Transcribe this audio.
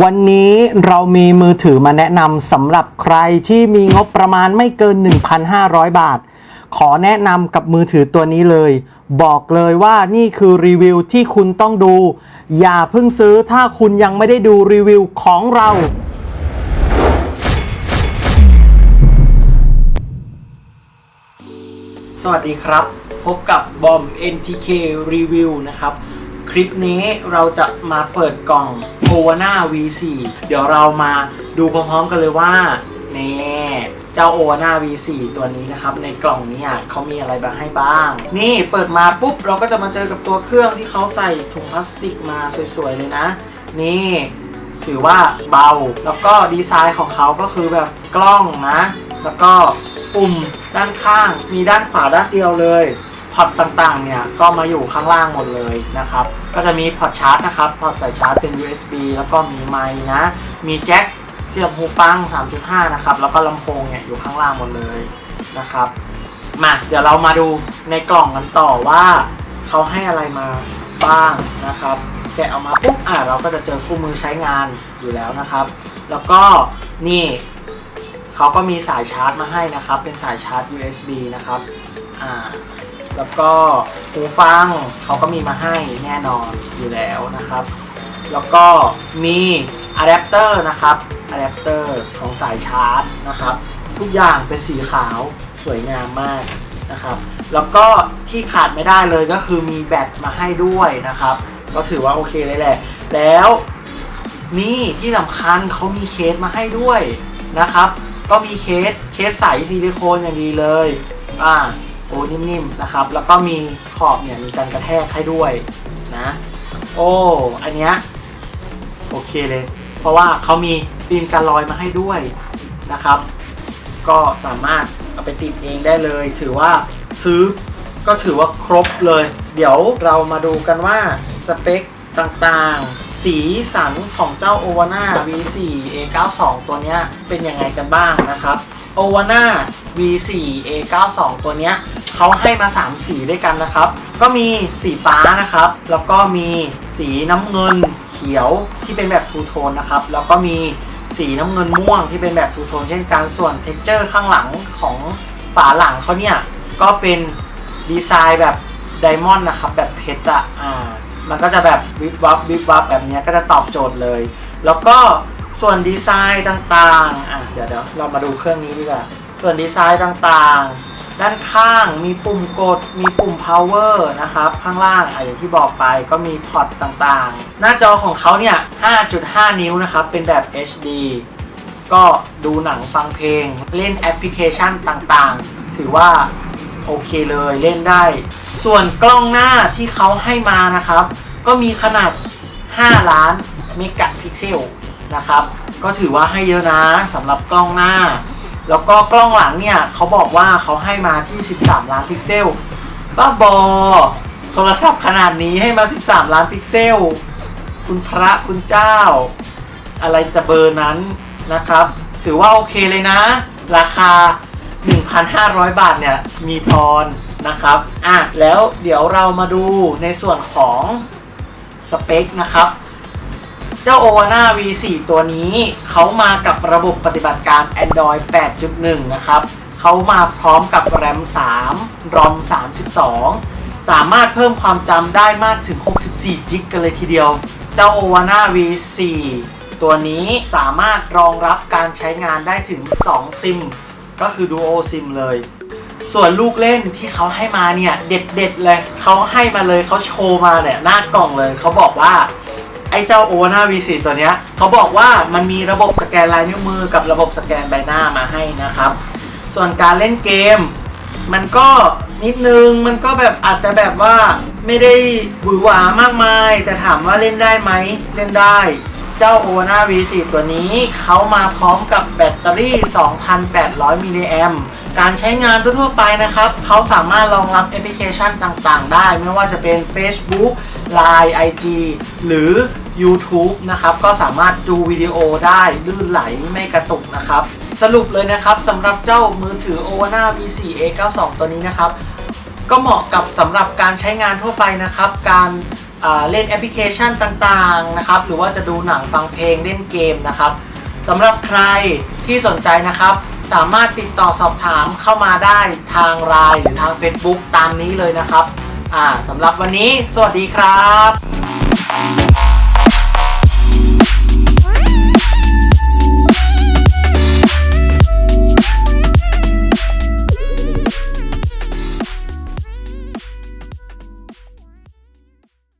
วันนี้เรามีมือถือมาแนะนำสำหรับใครที่มีงบประมาณไม่เกิน 1,500 บาท ขอแนะนำกับมือถือตัวนี้เลย บอกเลยว่านี่คือรีวิวที่คุณต้องดู อย่าเพิ่งซื้อถ้าคุณยังไม่ได้ดูรีวิวของเรา สวัสดีครับ พบกับบอม NTK Review นะครับ คลิปนี้เราจะมาเปิดกล่อง o v a n a V4 เดี๋ยวเรามาดูพร้อมๆกันเลยว่านี่เจ้า o v a n a V4 ตัวนี้นะครับ ในกล่องนี้เขามีอะไรมาให้บ้าง นี่เปิดมาปุ๊บ เราก็จะมาเจอกับตัวเครื่องที่เขาใส่ถุงพลาสติกมาสวยๆเลยนะ นี่ถือว่าเบาแล้วก็ดีไซน์ของเขาก็คือแบบกล้องนะ แล้วก็ปุ่มด้านข้างมีด้านขวาด้านเดียวเลย พอร์ตต่างๆ เนี่ยก็มาอยู่ข้างล่างหมดเลยนะครับ ก็จะมีพอร์ตชาร์จนะครับ พอร์ตใส่ชาร์จเป็น USB แล้วก็มีไมค์นะ มีแจ็คเสียบหูฟัง 3.5 นะครับ แล้วก็ลำโพงเนี่ยอยู่ข้างล่างหมดเลยนะครับ มาเดี๋ยวเรามาดูในกล่องกันต่อว่าเขาให้อะไรมาบ้างนะครับ แกะออกมาปุ๊บอะเราก็จะเจอคู่มือใช้งานอยู่แล้วนะครับ แล้วก็นี่เขาก็มีสายชาร์จมาให้นะครับ เป็นสายชาร์จ USB นะครับ อ่า แล้วก็หูฟังเขาก็มีมาให้แน่นอนอยู่แล้วนะครับ แล้วก็มีอะแดปเตอร์นะครับอะแดปเตอร์ของสายชาร์จนะครับ ทุกอย่างเป็นสีขาวสวยงามมากนะครับ แล้วก็ที่ขาดไม่ได้เลยก็คือมีแบตมาให้ด้วยนะครับ ก็ถือว่าโอเคเลยแหละ แล้วนี่ที่สำคัญเขามีเคสมาให้ด้วยนะครับ ก็มีเคสเคสใสซิลิโคนอย่างดีเลย อ่า โอ้นิ่มๆนะครับ แล้วก็มีขอบเนี่ยมีการกระแทกให้ด้วยนะ โอ้ อันเนี้ยโอเคเลย เพราะว่าเขามีฟิล์มกันรอยมาให้ด้วยนะครับ ก็สามารถเอาไปติดเองได้เลย ถือว่าซื้อก็ถือว่าครบเลย เดี๋ยวเรามาดูกันว่าสเปคต่างๆ สีสันของเจ้า o v a n a V4 A92 ตัวเนี้ยเป็นยังไงกันบ้างนะครับ o v a n a V4 A92 ตัวเนี้ย เขาให้มา 3 สีด้วยกันนะครับ ก็มีสีฟ้านะครับ แล้วก็มีสีน้ำเงินเขียวที่เป็นแบบทูโทนนะครับ แล้วก็มีสีน้ำเงินม่วงที่เป็นแบบทูโทนเช่นกันส่วนเท็กเจอร์ข้างหลังของฝาหลังเขาเนี่ยก็เป็นดีไซน์แบบไดมอนด์นะครับแบบเพชรอะอ่ามันก็จะแบบวิบวับวิบวับแบบนี้ก็จะตอบโจทย์เลย แล้วก็ส่วนดีไซน์ต่างๆอะเดี๋ยวเดี๋ยวเรามาดูเครื่องนี้ดีกว่าส่วนดีไซน์ต่างๆ ด้านข้างมีปุ่มกด มีปุ่ม power นะครับ ข้างล่างอะอย่างที่บอกไปก็มีพอร์ตต่างๆ หน้าจอของเขาเนี่ย 5.5 นิ้วนะครับ เป็นแบบ HD ก็ดูหนังฟังเพลง เล่นแอปพลิเคชันต่างๆ ถือว่าโอเคเลยเล่นได้ ส่วนกล้องหน้าที่เขาให้มานะครับ ก็มีขนาด 5 ล้านเมกะพิกเซลนะครับ ก็ถือว่าให้เยอะนะสำหรับกล้องหน้า แล้วก็กล้องหลังเนี่ยเขาบอกว่าเขาให้มาที่ 13 ล้านพิกเซล บ้าบอ โทรศัพท์ขนาดนี้ให้มา 13 ล้านพิกเซล คุณพระคุณเจ้า อะไรจะเบอร์นั้นนะครับ ถือว่าโอเคเลยนะ ราคา 1,500 บาทเนี่ย มีพรนะครับ อะ แล้วเดี๋ยวเรามาดูในส่วนของสเปคนะครับ เจ้า o v a n a V4 ตัวนี้เขามากับระบบปฏิบัติการ Android 8.1 นะครับ เขามาพร้อมกับ RAM 3 ROM 32 สามารถเพิ่มความจำได้มากถึง 64จิกกันเลยทีเดียว เจ้า o v a n a V4 ตัวนี้สามารถรองรับการใช้งานได้ถึง 2 ซิม ก็คือ Duo SIM เลย ส่วนลูกเล่นที่เขาให้มาเนี่ย เด็ดๆเลย เขาให้มาเลยเขาโชว์มาเนี่ยหน้ากล่องเลย เขาบอกว่า ไอ้เจ้า o v a n a V4 ตัวเนี้ยเขาบอกว่ามันมีระบบสแกนลายนิ้วมือกับระบบสแกนใบหน้ามาให้นะครับ ส่วนการเล่นเกม มันก็นิดนึงมันก็แบบอาจจะแบบว่าไม่ได้หวือหวามากมาย แต่ถามว่าเล่นได้ไหมเล่นได้ เจ้า o v a n a V4 ตัวนี้เขามาพร้อมกับแบตเตอรี่ 2,800มิลลิแอมการใช้งานทั่วไปนะครับ เขาสามารถรองรับแอปพลิเคชันต่างๆ ได้ ไม่ว่าจะเป็น Facebook Line IG หรือ YouTube นะครับก็สามารถดูวิดีโอได้ลื่นไหลไม่กระตุกนะครับ สรุปเลยนะครับสำหรับเจ้ามือถือ o v a n a V4 A92 ตัวนี้นะครับ ก็เหมาะกับสำหรับการใช้งานทั่วไปนะครับ การเล่นแอปพลิเคชันต่างๆนะครับ หรือว่าจะดูหนังฟังเพลงเล่นเกมนะครับสำหรับใครที่สนใจนะครับ สามารถติดต่อสอบถามเข้ามาได้ทางไลน์หรือทาง Facebook ตามนี้เลยนะครับสำหรับวันนี้ สวัสดีครับ